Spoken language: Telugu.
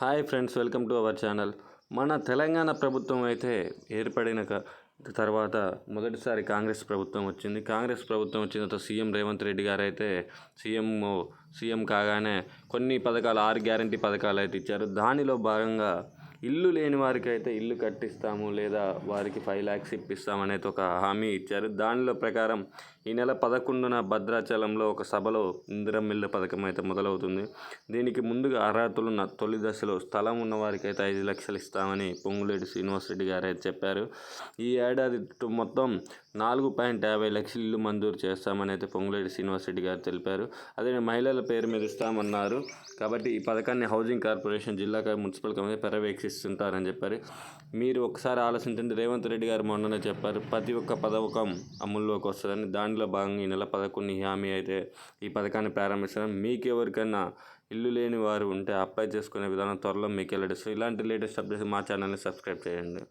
Hi friends welcome to our channel. మన తెలంగాణ ప్రభుత్వం అయితే ఏర్పడిన తర్వాత మొదటిసారి కాంగ్రెస్ ప్రభుత్వం వచ్చింది. కాంగ్రెస్ ప్రభుత్వం వచ్చిన తర్వాత సీఎం రేవంత్ రెడ్డి గారు అయితే సీఎం సీఎం కాగానే కొన్ని పథకాలు ఆరు గ్యారంటీ పథకాలు అయితే ఇచ్చారు. దానిలో భాగంగా ఇల్లు లేని వారికి అయితే ఇల్లు కట్టిస్తాము లేదా వారికి ఫైవ్ ల్యాక్స్ ఇప్పిస్తామనేది ఒక హామీ ఇచ్చారు. దానిలో ప్రకారం ఈ నెల పదకొండున భద్రాచలంలో ఒక సభలో ఇందిరం పథకం అయితే మొదలవుతుంది. దీనికి ముందుగా అర్హతలున్న తొలి దశలో స్థలం ఉన్న అయితే ఐదు లక్షలు ఇస్తామని పొంగులేటి శ్రీనివాసరెడ్డి గారు అయితే చెప్పారు. ఈ ఏడాది మొత్తం నాలుగు పాయింట్ యాభై లక్షల ఇల్లు మంజూరు చేస్తామని అయితే పొంగులేటి శ్రీనివాసరెడ్డి గారు తెలిపారు. అదే మహిళల పేరు మీద ఇస్తామన్నారు కాబట్టి ఈ పథకాన్ని హౌసింగ్ కార్పొరేషన్ జిల్లా కా- మున్సిపల్ కమిటీ పర్యవేక్షిస్తుంటారని చెప్పారు. మీరు ఒకసారి ఆలోచించండి. రేవంత్ రెడ్డి గారు మొన్ననే చెప్పారు ప్రతి ఒక్క పథకం అమల్లోకి వస్తుందని దీంట్లో భాగంగా ఈ నెల పదకొండు హామీ అయితే ఈ పథకాన్ని ప్రారంభిస్తారు మీకు ఎవరికైనా ఇల్లు లేని వారు ఉంటే అప్లై చేసుకునే విధానం త్వరలో మీకు వెల్లడిస్తుంది ఇలాంటి లేటెస్ట్ అప్డేట్స్ మా ఛానల్ని సబ్స్క్రైబ్ చేయండి.